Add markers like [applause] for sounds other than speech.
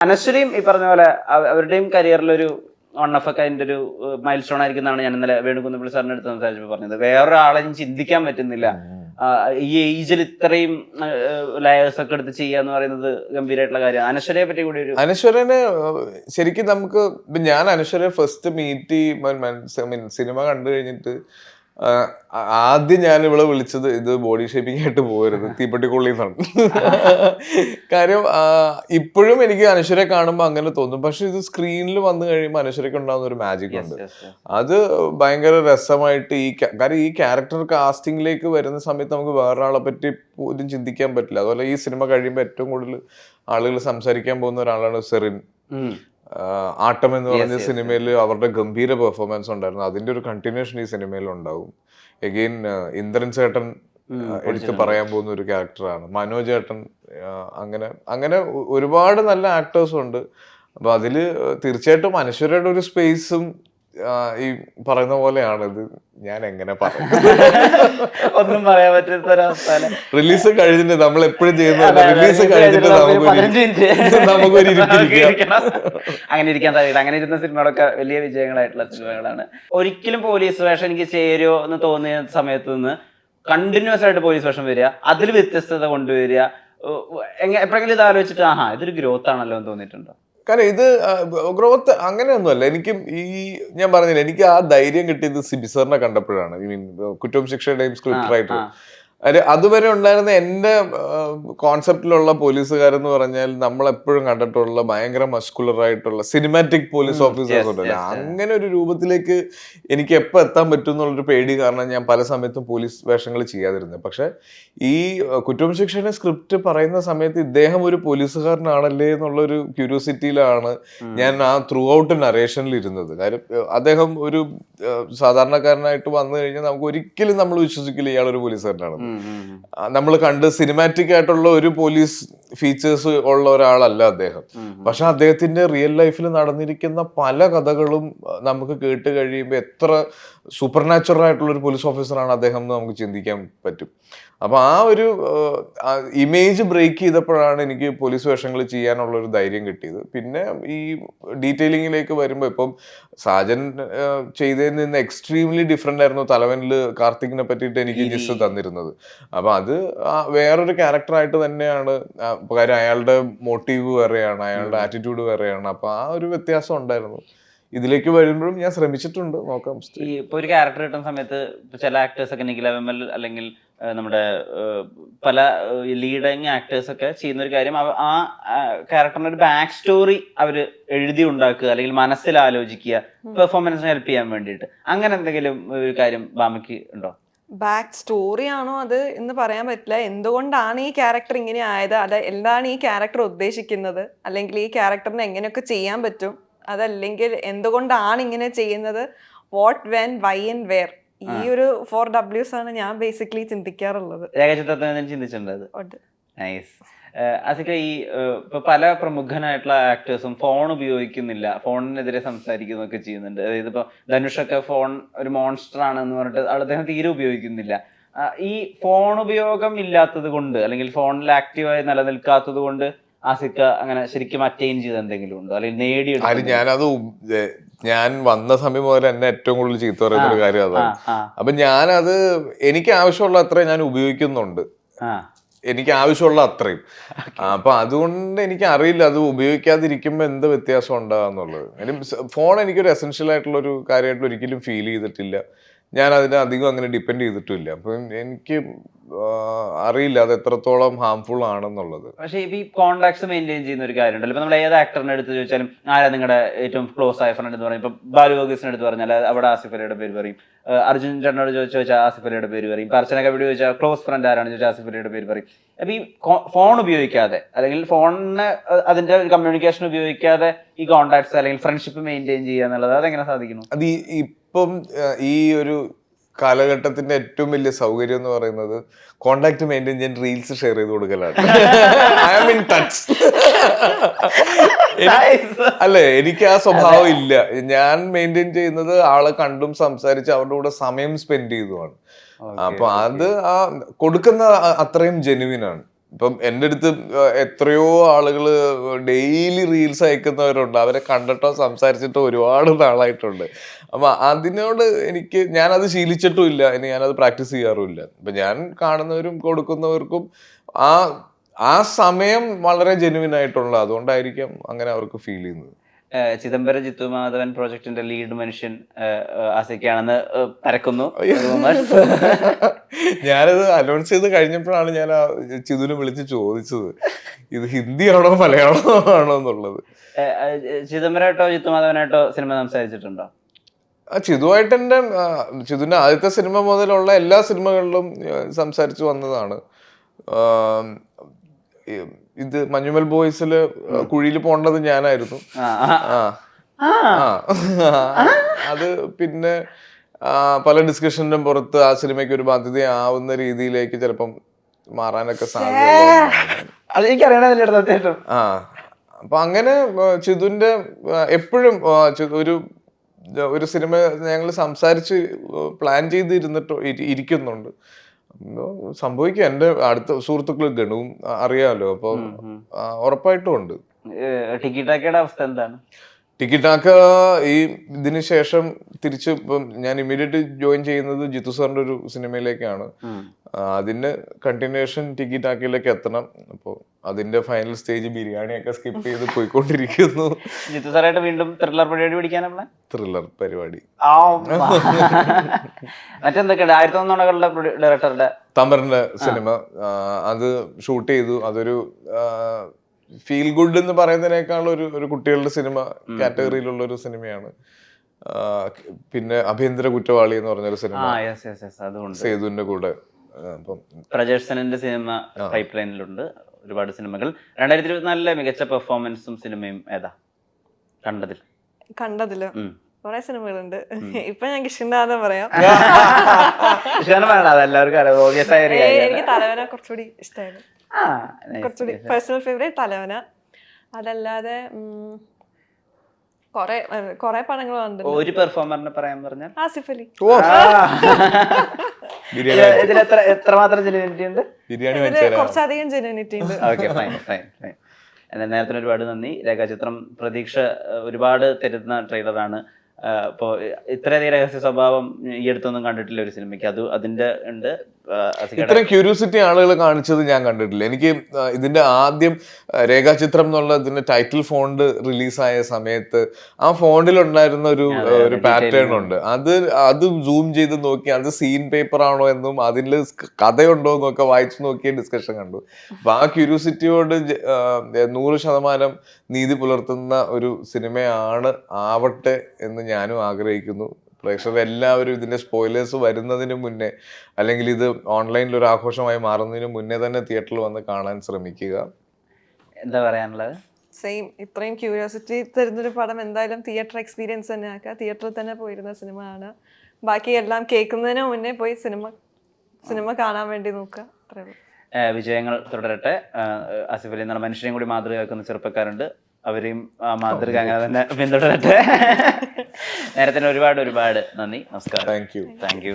അനശ്വരിയും ഈ പറഞ്ഞ പോലെ അവ- അവരുടെയും കരിയറിലൊരു വൺ ഓഫ് ഒക്കെ അതിന്റെ ഒരു മൈൽ സ്റ്റോൺ ആയിരിക്കുന്നതാണ് ഞാൻ ഇന്നലെ വേണുകുന്നപ്പിള്ളി സാറിന്റെ അടുത്ത് സംസാരിച്ചപ്പോൾ പറഞ്ഞത്. വേറൊരാളെയും ചിന്തിക്കാൻ പറ്റുന്നില്ല. ഈ ഏജിൽ ഇത്രയും ലയേഴ്സ് ഒക്കെ എടുത്ത് ചെയ്യാന്ന് പറയുന്നത് ഗംഭീരമായിട്ടുള്ള കാര്യമാണ്. അനശ്വരയെ പറ്റി കൂടി ഒരു അനശ്വരനെ ശരിക്കും നമുക്ക് ഞാൻ അനശ്വരെ ഫസ്റ്റ് മീറ്റ് മീൻ സിനിമ കണ്ടു കഴിഞ്ഞിട്ട് ആദ്യം ഞാൻ ഇവിടെ വിളിച്ചത് ഇത് ബോഡി ഷേപ്പിംഗ് ആയിട്ട് പോകരുത് തീപ്പെട്ടിക്കൊള്ളി എന്നാണ് കാര്യം ഇപ്പോഴും എനിക്ക് അനശ്വരെ കാണുമ്പോൾ അങ്ങനെ തോന്നും. പക്ഷെ ഇത് സ്ക്രീനിൽ വന്നു കഴിയുമ്പോൾ അനശ്വരക്ക് ഉണ്ടാകുന്ന ഒരു മാജിക് ഉണ്ട്. അത് ഭയങ്കര രസമായിട്ട് ഈ കാര്യം ഈ ക്യാരക്ടർ കാസ്റ്റിംഗിലേക്ക് വരുന്ന സമയത്ത് നമുക്ക് വേറൊരാളെ പറ്റി പോലും ചിന്തിക്കാൻ പറ്റില്ല. അതുപോലെ ഈ സിനിമ കഴിയുമ്പോൾ ഏറ്റവും കൂടുതൽ ആളുകൾ സംസാരിക്കാൻ പോകുന്ന ഒരാളാണ് സെറിൻ. ആട്ടം എന്ന് പറഞ്ഞ സിനിമയിൽ അവരുടെ ഗംഭീര പെർഫോമൻസ് ഉണ്ടായിരുന്നു. അതിന്റെ ഒരു കണ്ടിന്യൂഷൻ ഈ സിനിമയിൽ ഉണ്ടാവും. എഗെയിൻ ഇന്ദ്രൻ ചേട്ടൻ എടുത്ത് പറയാൻ പോകുന്ന ഒരു ക്യാരക്ടറാണ് മനോജ് ചേട്ടൻ അങ്ങനെ അങ്ങനെ ഒരുപാട് നല്ല ആക്ടേഴ്സും ഉണ്ട്. അപ്പൊ അതിൽ തീർച്ചയായിട്ടും അനശ്വരയുടെ ഒരു സ്പേസും ഈ പറയുന്ന പോലെയാണ് ഇത്. ഞാൻ എങ്ങനെ പറയും? ഒന്നും പറയാൻ പറ്റാത്ത ഒരവസ്ഥ റിലീസ് കഴിഞ്ഞിട്ട് നമ്മൾ എപ്പോഴും ചെയ്യുന്ന റിലീസ് കഴിഞ്ഞിട്ട് നമുക്ക് ഒരു [laughs] അങ്ങനെ ഇരിക്കാൻ സാധ്യത. അങ്ങനെ ഇരുന്ന സിനിമകളൊക്കെ വലിയ വിജയങ്ങളായിട്ടുള്ള സിനിമകളാണ്. ഒരിക്കലും പോലീസ് വേഷം എനിക്ക് ചേരുമോ എന്ന് തോന്നിയ സമയത്ത് നിന്ന് കണ്ടിന്യൂസ് ആയിട്ട് പോലീസ് വേഷം വരിക അതിൽ വ്യത്യസ്തത കൊണ്ടുവരിക എപ്പോഴെങ്കിലും ഇത് ആലോചിച്ചിട്ട് ആഹാ ഇതൊരു ഗ്രോത്ത് ആണല്ലോ എന്ന് തോന്നിയിട്ടുണ്ടോ? കാരണം ഇത് ഗ്രോത്ത് അങ്ങനെയൊന്നുമല്ല. എനിക്കും ഈ ഞാൻ പറഞ്ഞില്ല എനിക്ക് ആ ധൈര്യം കിട്ടിയത് സിബിസറിനെ കണ്ടപ്പോഴാണ്. ഐ മീൻ കുറ്റവും ശിക്ഷയുടെയും സ്ക്രിപ്റ്റ് റൈറ്റർ അതുവരെ ഉണ്ടായിരുന്ന എന്റെ കോൺസെപ്റ്റിലുള്ള പോലീസുകാരെന്ന് പറഞ്ഞാൽ നമ്മൾ എപ്പോഴും കണ്ടിട്ടുള്ള ഭയങ്കര മസ്കുലർ ആയിട്ടുള്ള സിനിമാറ്റിക് പോലീസ് ഓഫീസേഴ്സ് ഉണ്ടല്ലോ. അങ്ങനെ ഒരു രൂപത്തിലേക്ക് എനിക്ക് എപ്പോൾ എത്താൻ പറ്റും എന്നുള്ളൊരു പേടി കാരണം ഞാൻ പല സമയത്തും പോലീസ് വേഷങ്ങൾ ചെയ്യാതിരുന്നത് പക്ഷെ ഈ കുറ്റവും ശിക്ഷയുടെ സ്ക്രിപ്റ്റ് പറയുന്ന സമയത്ത് ഇദ്ദേഹം ഒരു പോലീസുകാരനാണല്ലേ എന്നുള്ളൊരു ക്യൂരിയോസിറ്റിയിലാണ്. ഞാൻ ആ ത്രൂ ഔട്ട് നറേഷനിൽ ഇരുന്നത് കാര്യം അദ്ദേഹം ഒരു സാധാരണക്കാരനായിട്ട് വന്നു കഴിഞ്ഞാൽ നമുക്ക് ഒരിക്കലും നമ്മൾ വിശ്വസിക്കില്ല ഇയാൾ ഒരു ഉം. നമ്മൾ കണ്ട് സിനിമാറ്റിക് ആയിട്ടുള്ള ഒരു പോലീസ് ഫീച്ചേഴ്സ് ഉള്ള ഒരാളല്ല അദ്ദേഹം. പക്ഷെ അദ്ദേഹത്തിന്റെ റിയൽ ലൈഫിൽ നടന്നിരിക്കുന്ന പല കഥകളും നമുക്ക് കേട്ട് കഴിയുമ്പോൾ എത്ര സൂപ്പർ നാച്ചുറൽ ആയിട്ടുള്ള ഒരു പോലീസ് ഓഫീസറാണ് അദ്ദേഹം എന്ന് നമുക്ക് ചിന്തിക്കാൻ പറ്റും. അപ്പൊ ആ ഒരു ഇമേജ് ബ്രേക്ക് ചെയ്തപ്പോഴാണ് എനിക്ക് പോലീസ് വേഷങ്ങൾ ചെയ്യാനുള്ള ഒരു ധൈര്യം കിട്ടിയത്. പിന്നെ ഈ ഡീറ്റെയിലിങ്ങിലേക്ക് വരുമ്പോൾ ഇപ്പം സാജൻ ചെയ്തതിൽ നിന്ന് എക്സ്ട്രീംലി ഡിഫറെന്റ് ആയിരുന്നു തലവനിൽ കാർത്തിക്കിനെ പറ്റിയിട്ട് എനിക്ക്. ജിസ് തന്നിരുന്നത്. അപ്പൊ അത് വേറൊരു ക്യാരക്ടറായിട്ട് തന്നെയാണ്. കാര്യം അയാളുടെ മോട്ടീവ് വേറെയാണ് അയാളുടെ ആറ്റിറ്റ്യൂഡ് വേറെയാണ്. അപ്പൊ ആ ഒരു വ്യത്യാസം ഉണ്ടായിരുന്നു. ഇതിലേക്ക് വരുമ്പോഴും ഞാൻ ശ്രമിച്ചിട്ടുണ്ട്. നോക്കാം. ഇപ്പൊ ഒരു ക്യാരക്ടർ കിട്ടുന്ന സമയത്ത് ചില ആക്ടേഴ്സ് ഒക്കെ അല്ലെങ്കിൽ നമ്മുടെ പല ലീഡിങ് ആക്ടേഴ്സ് ഒക്കെ ചെയ്യുന്ന ഒരു കാര്യം ആ ക്യാരക്ടറിന്റെ ഒരു ബാക്ക് സ്റ്റോറി അവർ എഴുതി ഉണ്ടാക്കുക അല്ലെങ്കിൽ മനസ്സിൽ ആലോചിക്കുക പെർഫോമൻസിന് ഹെൽപ്പ് ചെയ്യാൻ വേണ്ടിയിട്ട്. അങ്ങനെ എന്തെങ്കിലും ഒരു കാര്യം ബാമയ്ക്ക് ഉണ്ടോ? ബാക്ക് സ്റ്റോറി ആണോ അത് എന്ന് പറയാൻ പറ്റില്ല. എന്തുകൊണ്ടാണ് ഈ ക്യാരക്ടർ ഇങ്ങനെ ആയത്? അത് എന്താണ് ഈ ക്യാരക്ടർ ഉദ്ദേശിക്കുന്നത്? അല്ലെങ്കിൽ ഈ ക്യാരക്ടറിന് എങ്ങനെയൊക്കെ ചെയ്യാൻ പറ്റും? അതല്ലെങ്കിൽ എന്തുകൊണ്ടാണ് ഇങ്ങനെ ചെയ്യുന്നത്? What when why and where ഈ ഒരു ഫോർ ഡബ്ല്യൂസ് ആണ് ഞാൻ ബേസിക്കലി ചിന്തിക്കാറുള്ളത്. ചിന്തിച്ചിട്ടുണ്ട്. നൈസ് അതൊക്കെ ഈ ഇപ്പൊ പല പ്രമുഖനായിട്ടുള്ള ആക്ടേഴ്സും ഫോൺ ഉപയോഗിക്കുന്നില്ല. ഫോണിനെതിരെ സംസാരിക്കുന്നൊക്കെ ചെയ്യുന്നുണ്ട്. അതായത് ഇപ്പൊ ധനുഷൊക്കെ ഫോൺ ഒരു മോൺസ്റ്റർ ആണ് എന്ന് പറഞ്ഞിട്ട് അദ്ദേഹം തീരെ ഉപയോഗിക്കുന്നില്ല. ഈ ഫോൺ ഉപയോഗം ഇല്ലാത്തത് കൊണ്ട് അല്ലെങ്കിൽ ഫോണിൽ ആക്റ്റീവായി നിലനിൽക്കാത്തത് കൊണ്ട് ആസിക്ക അങ്ങനെ ശരിക്കും അറ്റൈൻ ചെയ്ത് എന്തെങ്കിലും ഉണ്ടോ? അല്ലെങ്കിൽ നേടിയെടുത്തു ഞാനത് ഞാൻ വന്ന സമയം മുതൽ എന്നെ ഏറ്റവും കൂടുതൽ ചീത്ത പറയുന്ന ഒരു കാര്യം അതാണ്. അപ്പൊ ഞാനത് എനിക്ക് ആവശ്യമുള്ള അത്രയും ഞാൻ ഉപയോഗിക്കുന്നുണ്ട്. എനിക്ക് ആവശ്യമുള്ള അത്രയും. അപ്പൊ അതുകൊണ്ട് എനിക്ക് അറിയില്ല അത് ഉപയോഗിക്കാതിരിക്കുമ്പോൾ എന്ത് വ്യത്യാസം ഉണ്ടാകുന്നുള്ളത് ഫോൺ എനിക്കൊരു എസെൻഷ്യൽ ആയിട്ടുള്ള ഒരു കാര്യമായിട്ട് ഒരിക്കലും ഫീൽ ചെയ്തിട്ടില്ല. ഞാൻ അതിനെ അധികം അങ്ങനെ ഡിപ്പെൻഡ് ചെയ്തിട്ടില്ല. അപ്പൊ എനിക്ക് അറിയില്ല അത് എത്രത്തോളം ഹാംഫുൾ ആണെന്നുള്ളത്. പക്ഷേ ഈ കോൺടാക്ട്സ് മെയിന്റെയിൻ ചെയ്യുന്ന ഒരു കാര്യമുണ്ടല്ലോ. ഇപ്പൊ നമ്മൾ ഏത് ആക്ടറിനെ എടുത്ത് ചോദിച്ചാലും ആരാ നിങ്ങളുടെ ഏറ്റവും ക്ലോസ് ആയ ഫ്രണ്ട് എന്ന് പറയും? ഇപ്പൊ ബാലു വർഗീസിനെ എടുത്ത് പറഞ്ഞാൽ അവിടെ ആസിഫ് അലിയുടെ പേര് പറയും. അർജുൻ ചേട്ടനോട് ചോദിച്ചു ചോദിച്ചാൽ ആസിഫ് അലിയുടെ പേര് പറയും. ഇപ്പൊ അർച്ചന കബഡി ചോദിച്ചാൽ ക്ലോസ് ഫ്രണ്ട് ആരാണ് ചോദിച്ചാൽ ആസിഫ് അലിയുടെ പേര് പറയും. അപ്പൊ ഈ ഫോൺ ഉപയോഗിക്കാതെ അല്ലെങ്കിൽ ഫോണിന് അതിന്റെ കമ്മ്യൂണിക്കേഷൻ ഉപയോഗിക്കാതെ ഈ കോൺടാക്ട്സ് അല്ലെങ്കിൽ ഫ്രണ്ട്ഷിപ്പ് മെയിന്റെയിൻ ചെയ്യുക എന്നുള്ളത് അതെങ്ങനെ സാധിക്കുന്നു? അത് ഇപ്പം ഈ ഒരു കാലഘട്ടത്തിന്റെ ഏറ്റവും വലിയ സൗകര്യം എന്ന് പറയുന്നത് കോണ്ടാക്ട് മെയിന്റെയിൻ ചെയ്യാൻ റീൽസ് ഷെയർ ചെയ്ത് കൊടുക്കലാണ്. ഐ ആം ഇൻ ടച്ച് അല്ലെ എനിക്ക് ആ സ്വഭാവം ഇല്ല. ഞാൻ മെയിന്റെയിൻ ചെയ്യുന്നത് ആളെ കണ്ടും സംസാരിച്ച് അവരുടെ കൂടെ സമയം സ്പെൻഡ് ചെയ്തുമാണ്. അപ്പൊ അത് ആ കൊടുക്കുന്ന അത്രയും ജെനുവിൻ ആണ്. ഇപ്പം എന്റെ അടുത്ത് എത്രയോ ആളുകൾ ഡെയിലി റീൽസ് അയക്കുന്നവരുണ്ട്. അവരെ കണ്ടിട്ടോ സംസാരിച്ചിട്ടോ ഒരുപാട് നാളായിട്ടുണ്ട്. അപ്പൊ അതിനോട് എനിക്ക് ഞാനത് ശീലിച്ചിട്ടും ഇല്ല. ഇനി ഞാനത് പ്രാക്ടീസ് ചെയ്യാറുമില്ല ഇപ്പം ഞാൻ കാണുന്നവരും കൊടുക്കുന്നവർക്കും ആ ആ സമയം വളരെ ജെനുവിൻ ആയിട്ടുള്ള അതുകൊണ്ടായിരിക്കാം അങ്ങനെ അവർക്ക് ഫീൽ ചെയ്യുന്നത്. ചിദംബരം ജിത്തു മാധവൻ പ്രോജക്ടിന്റെ ലീഡ് മനുഷ്യൻ ആസിക്കാണെന്ന് പരക്കുന്നു. [laughs] ഞാനത് അനൗൺസ് ചെയ്ത് കഴിഞ്ഞപ്പോഴാണ് ഞാൻ ആ ചിതുനെ വിളിച്ച് ചോദിച്ചത്. ഇത് ഹിന്ദിയാണോ മലയാളമോ ആണോ എന്നുള്ളത്. ചിദംബരമായിട്ടോ ജിത്തു മാധവനായിട്ടോ സിനിമ സംസാരിച്ചിട്ടുണ്ടോ? ചിതുവായിട്ട് എന്റെ ചിതുവിന്റെ ആദ്യത്തെ സിനിമ മുതലുള്ള എല്ലാ സിനിമകളിലും സംസാരിച്ചു വന്നതാണ്. ഇത് മഞ്ഞുമൽ ബോയ്സിൽ കുഴിയിൽ പോണ്ടത് ഞാനായിരുന്നു. അത് പിന്നെ പല ഡിസ്കഷനിലും പുറത്ത് ആ സിനിമയ്ക്ക് ഒരു ബാധ്യതയാവുന്ന രീതിയിലേക്ക് ചിലപ്പം മാറാനൊക്കെ സാധ്യത ആ. അപ്പൊ അങ്ങനെ ചിതുന്റെ ചിതുവിന്റെ എപ്പോഴും ഒരു ഒരു സിനിമ ഞങ്ങൾ സംസാരിച്ച് പ്ലാൻ ചെയ്തിരുന്നിട്ട് ഇരിക്കുന്നുണ്ട്. എന്തോ സംഭവിക്കും. എന്റെ അടുത്ത സുഹൃത്തുക്കൾ ഗണവും അറിയാലോ. അപ്പൊ ഉറപ്പായിട്ടും ഉണ്ട്. ടിക്കിറ്റാക്കയുടെ അവസ്ഥ എന്താണ്? ടിക്കിറ്റാക്ക ഈ ഇതിന് ശേഷം തിരിച്ച് ഇപ്പം ഞാൻ ഇമ്മീഡിയറ്റ് ജോയിൻ ചെയ്യുന്നത് ജിത്തു സാറിന്റെ ഒരു സിനിമയിലേക്കാണ്. അതിന്റെ കണ്ടിന്യൂഷൻ ടിക്കിറ്റാക്കിലേക്ക് എത്തണം. അപ്പോൾ അതിന്റെ ഫൈനൽ സ്റ്റേജ് ബിരിയാണി ഒക്കെ സ്കിപ്പ് ചെയ്ത് പോയിക്കൊണ്ടിരിക്കുന്നു. ജിത്തു സാറായിട്ട് വീണ്ടും ത്രില്ലർ പരിപാടി പിടിക്കാനുള്ള ത്രില്ലർ പരിപാടി. മറ്റെന്തൊക്കെയുണ്ട്? ആയിരത്തി ഒന്നോണകളുടെ ഡയറക്ടറുടെ തമറിന്റെ സിനിമ. അത് ഷൂട്ട് ചെയ്തു. അതൊരു ഫീൽ ഗുഡ് എന്ന് പറയുന്നതിനേക്കാൾ ഒരു ഒരു കുട്ടികളുടെ സിനിമ കാറ്റഗറിയിലുള്ള ഒരു സിനിമയാണ്. പിന്നെ അഭ്യന്തര കുറ്റവാളി എന്ന് പറഞ്ഞൊരു ആ സിനിമ സേതുവിന്റെ കൂടെ. അപ്പം സിനിമ പൈപ്പ് ലൈനിലുണ്ട് ഒരുപാട് സിനിമകൾ. രണ്ടായിരത്തി ഇരുപത്തിനാലിലെ മികച്ച പെർഫോമൻസും സിനിമയും ഏതാ? കണ്ടതിൽ. കണ്ടതിൽ. കുറെ സിനിമകളുണ്ട്. ഇപ്പൊ ഞാൻ കിഷിണ്ടാന്ന് പറയാം. [laughs] എനിക്ക് തലവന കുറച്ചുകൂടി ഇഷ്ടമായിരുന്നു കുറച്ചുകൂടി. Personal favourite Thalavan. അതല്ലാതെ കൊറേ കൊറേ പടങ്ങൾ കണ്ടിട്ടുണ്ട് ഒരു പെർഫോമറിനെ പറയാൻ പറഞ്ഞാൽ ആസിഫ് അലി ബിരിയാണി ഇതിൽ എത്ര എത്രമാത്രം ജെനുവിനിറ്റി ഉണ്ട്? കുറച്ചധികം ജെനുവിനിറ്റി ഉണ്ട്. ഓക്കെ ഫൈൻ ഫൈൻ ഫൈൻ നേരത്തിന് ഒരുപാട് നന്ദി. രേഖാചിത്രം പ്രതീക്ഷ ഒരുപാട് തരുന്ന ട്രെയിലറാണ്. ഇപ്പോൾ ഇത്രയധികം രഹസ്യ സ്വഭാവം ഈ അടുത്തൊന്നും കണ്ടിട്ടില്ല ഒരു സിനിമയ്ക്ക്. അത് അതിന്റെ ഉണ്ട്. ഇത്രയും ക്യൂരിയോസിറ്റി ആളുകൾ കാണിച്ചത് ഞാൻ കണ്ടിട്ടില്ല. എനിക്ക് ഇതിന്റെ ആദ്യം രേഖാചിത്രം എന്നുള്ള ഇതിന്റെ ടൈറ്റിൽ ഫോണ്ട് റിലീസായ സമയത്ത് ആ ഫോണ്ടിൽ ഉണ്ടായിരുന്ന ഒരു ഒരു പാറ്റേൺ ഉണ്ട്. അത് അത് സൂം ചെയ്ത് നോക്കി അത് സീൻ പേപ്പർ ആണോ എന്നും അതിൽ കഥയുണ്ടോ എന്നൊക്കെ വായിച്ചു നോക്കിയ ഡിസ്കഷൻ കണ്ടു. അപ്പൊ ആ ക്യൂരിയോസിറ്റിയോട് നൂറ് ശതമാനം നീതി പുലർത്തുന്ന ഒരു സിനിമയാണ് ആവട്ടെ എന്ന് ഞാനും ആഗ്രഹിക്കുന്നു. പ്രേക്ഷകർ എല്ലാവരും ഇതിന്റെ സ്പോയിലേഴ്സ് വരുന്നതിന് മുന്നേ അല്ലെങ്കിൽ ഇത് ഓൺലൈനിൽ ഒരു ആഘോഷമായി മാറുന്നതിന് മുന്നേ തന്നെ തിയേറ്ററിൽ വന്ന് കാണാൻ ശ്രമിക്കുക. എന്താ പറയാനുള്ളത്? സെയിം ഇത്രയും ക്യൂരിയോസിറ്റി തരുന്നൊരു പടം എന്തായാലും തിയേറ്റർ എക്സ്പീരിയൻസ് തന്നെ ആക്കുക. തിയേറ്ററിൽ തന്നെ പോയിരുന്ന സിനിമ ആണ് ബാക്കി എല്ലാം കേൾക്കുന്നതിന് മുന്നേ പോയി സിനിമ സിനിമ കാണാൻ വേണ്ടി നോക്കുക. അത്രേ ഉള്ളൂ. വിജയങ്ങൾ തുടരട്ടെ. അസിഫലി ആസിഫ് അലി എന്നുള്ള മനുഷ്യനെയും കൂടി മാതൃകയാക്കുന്ന ചെറുപ്പക്കാരുണ്ട്. അവരെയും ആ മാതൃക അങ്ങനെ തന്നെ പിന്തുടരട്ടെ. നേരത്തിന് ഒരുപാട് ഒരുപാട് നന്ദി. നമസ്കാരം. Thank you thank you